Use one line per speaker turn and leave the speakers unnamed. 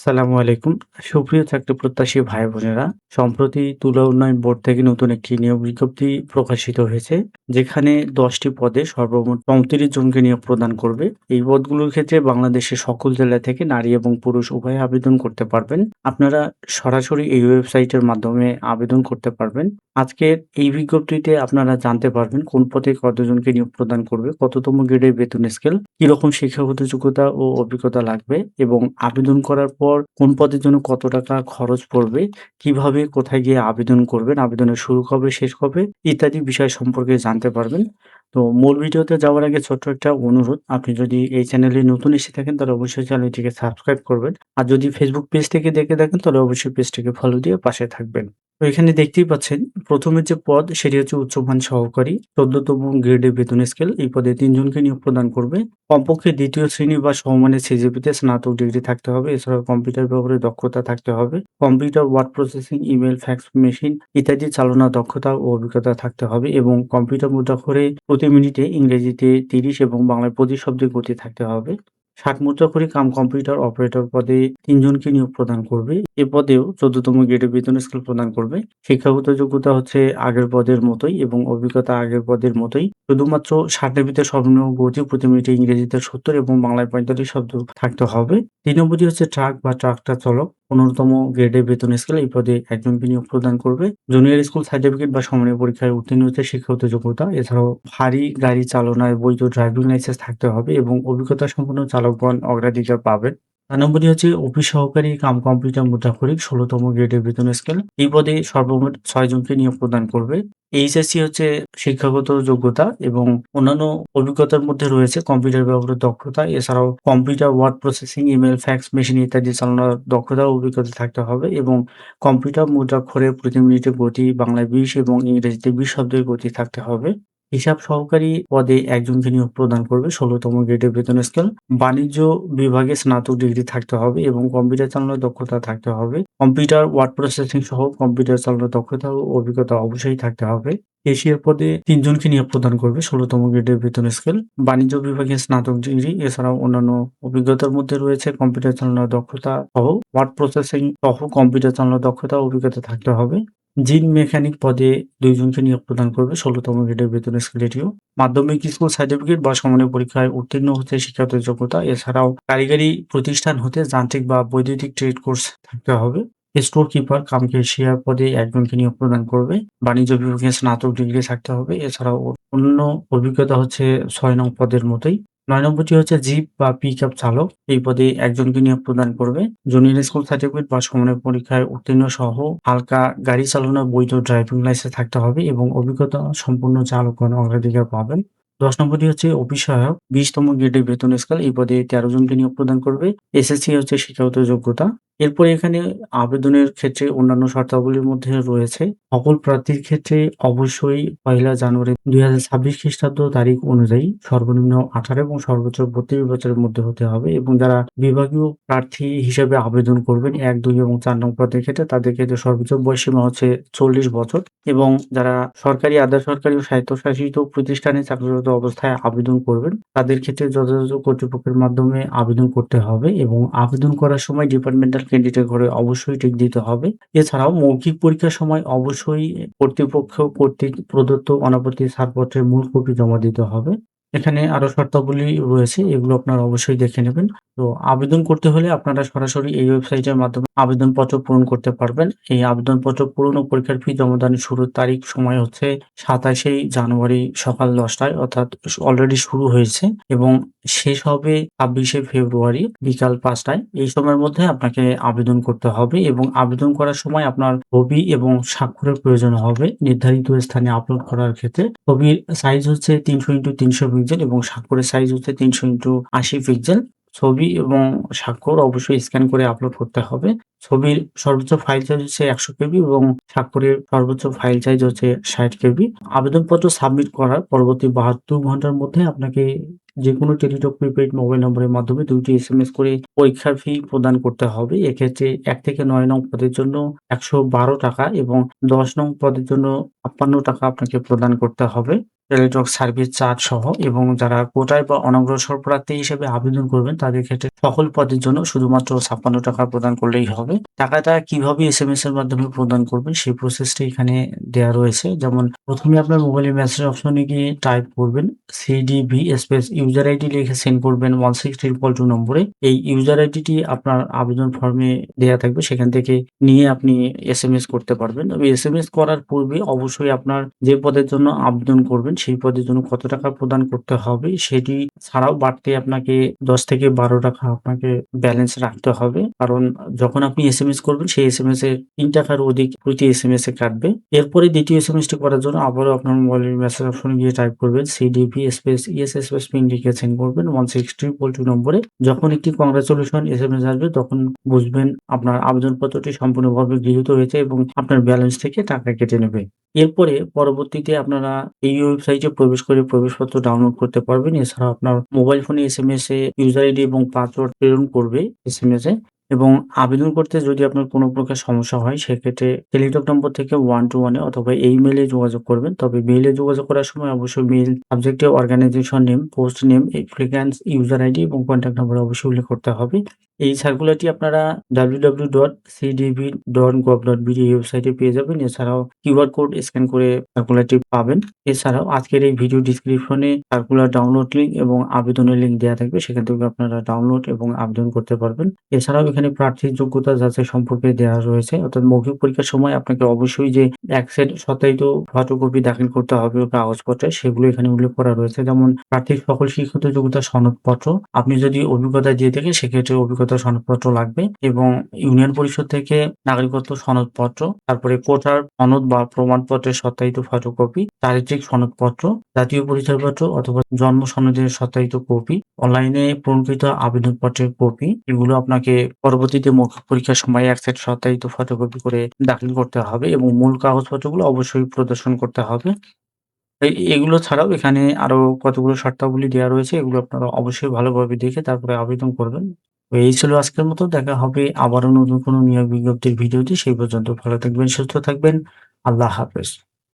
সালামু আলাইকুম। সুপ্রিয় চাকরি প্রত্যাশী ভাই বোনেরা, সম্প্রতি তুলা উন্নয়ন বোর্ড থেকে নতুন একটি নিয়োগ বিজ্ঞপ্তি প্রকাশিত হয়েছে। যেখানে দশটি পদে সর্বমোট ৩৫ জনকে নিয়োগ প্রদান করবে। এই পদগুলোর ক্ষেত্রে বাংলাদেশের সকল জেলা থেকে নারী এবং পুরুষ উভয়ে আবেদন করতে পারবেন। আপনারা সরাসরি এই ওয়েবসাইটের মাধ্যমে আবেদন করতে পারবেন। আজকের এই বিজ্ঞপ্তিতে আপনারা জানতে পারবেন কোন পদে কতজনকে নিয়োগ প্রদান করবে, কততম গ্রেডের বেতন স্কেল, কীরকম শিক্ষাগত যোগ্যতা ও অভিজ্ঞতা লাগবে এবং আবেদন করার পর কোন পদের জন্য কত টাকা খরচ পড়বে, কীভাবে কোথায় গিয়ে আবেদন করবেন, আবেদনের শুরু কবে, শেষ কবে ইত্যাদি বিষয় সম্পর্কে জানতে পারবেন। তো মূল ভিডিওতে যাওয়ার আগে ছোট্ট একটা অনুরোধ, আপনি যদি এই চ্যানেলে নতুন এসে থাকেন তাহলে অবশ্যই চ্যানেলটিকে সাবস্ক্রাইব করবেন। আর যদি ফেসবুক পেজ থেকে দেখে থাকেন তাহলে অবশ্যই পেজটিকে ফলো দিয়ে পাশে থাকবেন। তো এখানে দেখতেই পাচ্ছেন প্রথমে যে পদ সেটি হচ্ছে উচ্চমান সহকারী ১৪তম গ্রেডের বেতন স্কেল এই পদে তিনজনকে নিয়োগ প্রদান করবে। কমপক্ষে দ্বিতীয় শ্রেণি বা সমমানের সিজিপিতে স্নাতক ডিগ্রি থাকতে হবে, এছাড়াও কম্পিউটার ব্যবহারে দক্ষতা থাকতে হবে। Computer word processing email fax machine ইত্যাদি চালনার দক্ষতা ও অভিজ্ঞতা থাকতে হবে এবং কম্পিউটার মুদ্রা করে প্রতি মিনিটে ইংরেজিতে তিরিশ এবং বাংলায় পঁচিশ শব্দের গতি থাকতে হবে। ষাট মুদ্রাক্ষরী কাম কম্পিউটার অপারেটর পদে তিনজনকে নিয়োগ প্রদান করবে। এ পদেও চোদ্দতম গ্রেডে বেতন স্কেল প্রদান করবে। শিক্ষাগত যোগ্যতা হচ্ছে আগের পদের মতোই এবং অভিজ্ঞতা আগের পদের মতোই। শুধুমাত্র ষাটের ভিতরে সর্বনিম্ন গতি প্রতি মিনিটে ইংরেজিতে সত্তর এবং বাংলায় পঁয়তাল্লিশ শব্দ থাকতে হবে। তিন হচ্ছে ট্রাক বা ট্রাক্টর চালক। পনেরোতম গ্রেডে বেতন স্কেল এই পদে একজনকে নিয়োগ প্রদান করবে। জুনিয়র স্কুল সার্টিফিকেট বা সমানের পরীক্ষায় উত্তীর্ণ হচ্ছে শিক্ষাগত যোগ্যতা। এছাড়াও ভারী গাড়ি চালনায় বৈধ ড্রাইভিং লাইসেন্স থাকতে হবে এবং অভিজ্ঞতা সম্পন্ন চালকগণ অগ্রাধিকার পাবেন। চার নম্বরটি হচ্ছে অফিস সহকারী কাম কম্পিউটার মুদ্রাক্ষরিক, ষোলোতম গ্রেডের বেতন স্কেল। এই পদে সর্বমোট ছয় জনকে নিয়োগ প্রদান করবে। এইচএসসি হচ্ছে শিক্ষাগত যোগ্যতা এবং অন্যান্য অভিজ্ঞতার মধ্যে রয়েছে কম্পিউটার ব্যবহারের দক্ষতা। এছাড়াও computer word processing, email, fax, machine ইত্যাদি চালানোর দক্ষতা অভিজ্ঞতা থাকতে হবে এবং কম্পিউটার মুদ্রাক্ষরে প্রতি মিনিটে গতি, বাংলায় বিশ এবং ইংরেজিতে বিশ শব্দের গতি থাকতে হবে। হিসাব সহকারী পদে একজনকে নিয়োগ প্রদান করবে ষোলোতম গ্রেডের বেতন স্কেল। বাণিজ্য বিভাগে স্নাতক ডিগ্রি থাকতে হবে এবং কম্পিউটার চালানোর দক্ষতা থাকতে হবে। কম্পিউটার, ওয়ার্ড প্রসেসিং সহ কম্পিউটার চালানোর দক্ষতা ও অভিজ্ঞতা অবশ্যই থাকতে হবে। এশিয়ার পদে তিনজনকে নিয়োগ প্রদান করবে ষোলোতম গ্রেডের বেতন স্কেল। বাণিজ্য বিভাগে স্নাতক ডিগ্রি, এছাড়াও অন্যান্য অভিজ্ঞতার মধ্যে রয়েছে কম্পিউটার চালানোর দক্ষতা সহ, ওয়ার্ড প্রসেসিং সহ কম্পিউটার চালানোর দক্ষতা অভিজ্ঞতা থাকতে হবে। জিন মেকানিক পদে দুইজনকে নিয়োগ প্রদান করবে ষোলোতম গ্রেডের বেতন স্কেল এটিও। মাধ্যমিক স্কুল সার্টিফিকেট বা সমানের পরীক্ষায় উত্তীর্ণ হতে শিক্ষাগত যোগ্যতা, এছাড়াও কারিগরি প্রতিষ্ঠান হতে যান্ত্রিক বা বৈদ্যুতিক ট্রেড কোর্স থাকতে হবে। স্টোর কিপার কাম কেশিয়ার পদে একজনকে নিয়োগ প্রদান করবে। বাণিজ্য বিভাগে স্নাতক ডিগ্রি থাকতে হবে, এছাড়াও অন্য অভিজ্ঞতা হচ্ছে ছয় নং পদের মতোই। নয় নম্বরটি হচ্ছে জিপ বা পিক আপ চালক। এই পদে একজনকে নিয়োগ প্রদান করবে। জুনিয়র স্কুল সার্টিফিকেট বা সমনের পরীক্ষায় উত্তীর্ণ সহ হালকা গাড়ি চালানোর বৈধ ড্রাইভিং লাইসেন্স থাকতে হবে এবং অভিজ্ঞতা সম্পূর্ণ চালকগণ অগ্রাধিকার পাবেন। দশ নম্বরটি হচ্ছে অফিস সহায়ক বিশতম গ্রেডের বেতন স্কেল এই পদে তেরো জনকে নিয়োগ প্রদান করবে। এসএসসি হচ্ছে শিক্ষাগত যোগ্যতা। এরপরে এখানে আবেদনের ক্ষেত্রে অন্যান্য শর্তাবলীর মধ্যে রয়েছে। সকল প্রার্থীর ক্ষেত্রে অবশ্যই পয়লা জানুয়ারি দুই হাজার ছাব্বিশ খ্রিস্টাব্দ তারিখ অনুযায়ী সর্বনিম্ন আঠারো এবং সর্বোচ্চ বত্রিশ বছরের মধ্যে হতে হবে এবং যারা বিভাগীয় প্রার্থী হিসেবে আবেদন করবেন, এক, দুই এবং চার নং পদের ক্ষেত্রে তাদের ক্ষেত্রে সর্বোচ্চ বয়সীমা হচ্ছে চল্লিশ বছর এবং যারা সরকারি, আধা সরকারি ও স্বায়ত্তশাসিত প্রতিষ্ঠানে চাকরিরত অবস্থায় আবেদন করবেন। তাদের ক্ষেত্রে যথাযথ কর্তৃপক্ষের মাধ্যমে আবেদন করতে হবে এবং আবেদন করার সময় ডিপার্টমেন্টাল ক্যান্ডিডেট ঘরে অবশ্যই টিক দিতে হবে। এছাড়াও মৌখিক পরীক্ষার সময় অবশ্যই কর্তৃপক্ষ কর্তৃক প্রদত্ত অনাপত্তি ছাড়পত্রের মূল কপি জমা দিতে হবে। এখানে আরও শর্তাবলী রয়েছে, এগুলো আপনারা অবশ্যই দেখে নেবেন। তো আবেদন করতে হলে আপনারা সরাসরি এই ওয়েবসাইটের মাধ্যমে আবেদনপত্র পূরণ করতে পারবেন। এই আবেদনপত্র পূরণ ও পরীক্ষার ফি জমাদানের শুরুর তারিখ সময় হচ্ছে সাতাশে জানুয়ারি সকাল দশটায়, অর্থাৎ অলরেডি শুরু হয়েছে এবং শেষ হবে ছাব্বিশে ফেব্রুয়ারি বিকাল পাঁচটায়। এই সময়ের মধ্যে আপনাকে আবেদন করতে হবে এবং আবেদন করার সময় আপনার ছবি এবং স্বাক্ষরের প্রয়োজন হবে। নির্ধারিত স্থানে আপলোড করার ক্ষেত্রে ছবির সাইজ হচ্ছে তিনশো ইন্টু তিনশো পিক্সেল এবং স্বাক্ষরের সাইজ হচ্ছে তিনশো ইন্টু আশি পিক্সেল। ছবি এবং স্বাক্ষর অবশ্যই স্ক্যান করে আপলোড করতে হবে। ছবির সর্বোচ্চ ফাইল সাইজ হচ্ছে একশো কেবি এবং স্বাক্ষরের সর্বোচ্চ ফাইল সাইজ হচ্ছে ষাট কেবি। আবেদনপত্র সাবমিট করার পরবর্তী বাহাত্তর ঘণ্টার মধ্যে আপনাকে যেকোনো টেলিটক প্রিপেইড মোবাইল নম্বরের মাধ্যমে দুইটি এস এম এস করে পরীক্ষার ফি প্রদান করতে হবে। এক্ষেত্রে এক থেকে নয় নং পদের জন্য একশো বারো টাকা এবং ১০ নং পদের জন্য টাকা আপনাকে প্রদান করতে হবে। টেলিটক সার্ভিস চার্জ সহ এবং যারা কোটায় বা অনগ্রসর প্রার্থী হিসেবে আবেদন করবেন, তাদের ক্ষেত্রে সকল পদের জন্য শুধুমাত্র ছাপ্পান্ন টাকা প্রদান করলেই হবে। টাকাটা কীভাবে এস এম এস এর মাধ্যমে প্রদান করবেন, সেই প্রসেসটি এখানে দেয়া রয়েছে। যেমন, প্রথমে আপনার মোবাইলে মেসেজ অপশনে গিয়ে টাইপ করবেন সিডিবি স্পেস ইউজার আইডি লিখে সেন্ড করবেন 163 নম্বরে। এই ইউজার আইডিটি আপনার আবেদন ফর্মে দেওয়া থাকবে, সেখান থেকে নিয়ে আপনি এস এম এস করতে পারবেন। তবে এসএমএস করার পূর্বে অবশ্যই আপনার যে পদের জন্য আবেদন করবেন, সেই পদের জন্য কত টাকা প্রদান করতে হবে, সেটি ছাড়াও বাড়তি আপনাকে ১০ থেকে ১২ টাকা আপনাকে ব্যালেন্স রাখতে হবে। কারণ যখন আপনি এস এম এস করবেন, সেই এস এম এস এর তিন টাকার অধিক প্রতি এস এম এস এ কাটবে। এরপরে দ্বিতীয় এস এম এস টি করার জন্য আবারও আপনার মোবাইলের মেসেজ অপশনে গিয়ে টাইপ করবেন CDP space ES space pin লিখে করবেন 163 নম্বরে। যখন একটি কংগ্রাচুলেশন এসএমএস আসবে, তখন বুঝবেন আপনার আবেদনপত্রটি সম্পূর্ণভাবে গৃহীত হয়েছে এবং আপনার ব্যালেন্স থেকে টাকা কেটে নেবে। এরপরে পরবর্তীতে আপনারা এই ওয়েবসাইটে প্রবেশ করে প্রবেশপত্র ডাউনলোড করতে পারবেন। এছাড়াও আপনার মোবাইল ফোনে এস এ ইউজার আইডি এবং পাসওয়ার্ড প্রেরণ করবে এসএমএস এ এবং আবেদন করতে যদি আপনার কোনো প্রকার সমস্যা হয় সেক্ষেত্রে টেলিটক নম্বর থেকে ওয়ান টু ওয়ানে অথবা এই মেইলে যোগাযোগ করবেন। তবে মেইলে যোগাযোগ করার সময় অবশ্যই মেল সাবজেক্টে organisation name, post name, applicants user ID এবং কন্ট্যাক্ট নম্বর অবশ্যই উল্লেখ করতে হবে। এই সার্কুলারটি আপনারা www.cdb.gov.bd এই ওয়েবসাইটে পেয়ে যাবেন। এছাড়াও কিউআর কোড স্ক্যান করে সার্কুলারটি পাবেন। এছাড়াও আজকের এই ভিডিও ডেসক্রিপশনে সার্কুলার ডাউনলোড লিঙ্ক এবং আবেদনের লিঙ্ক দেওয়া থাকবে। সেখান থেকে আপনারা ডাউনলোড এবং আবেদন করতে পারবেন। এছাড়াও এখানে প্রার্থীর যোগ্যতা যাচাই সম্পর্কে দেওয়া রয়েছে। অর্থাৎ মৌখিক পরীক্ষার সময় আপনাকে অবশ্যই যে এক সেট সত্যায়িত ফটোকপি দাখিল করতে হবে কাগজপত্রে সেগুলো এখানে উল্লেখ করা রয়েছে। যেমন প্রার্থীর সকল শিক্ষিত যোগ্যতা সনদপত্র। আপনি যদি অভিজ্ঞতা দিয়ে থাকেন সেক্ষেত্রে অভিজ্ঞতার সনদপত্র লাগবে এবং ইউনিয়ন পরিষদ থেকে নাগরিকত্ব সনদপত্র, তারপরে কোটার সনদ বা প্রমাণপত্রের সত্যায়িত ফটোকপি, চারিত্রিক সনদপত্র, জাতীয় পরিচয়পত্র অথবা জন্ম সনদের সত্যায়িত কপি, অনলাইনে পূরণকৃত আবেদনপত্রের কপি এগুলো আপনাকে পরবর্তীতে মৌখিক পরীক্ষার সময় এক সেট সত্যায়িত ফটোকপি করে দাখিল করতে হবে এবং মূল কাগজপত্রগুলো অবশ্যই প্রদর্শন করতে হবে। এগুলো ছাড়াও এখানে আরও কতগুলো শর্তাবলী দেওয়া রয়েছে এগুলো আপনারা অবশ্যই ভালোভাবে দেখে তারপরে আবেদন করবেন। এই ছিল আজকের মতো। দেখা হবে আবারও নতুন কোনো নিয়োগ বিজ্ঞপ্তির ভিডিওতে। সেই পর্যন্ত ভালো থাকবেন, সুস্থ থাকবেন। আল্লাহ হাফেজ।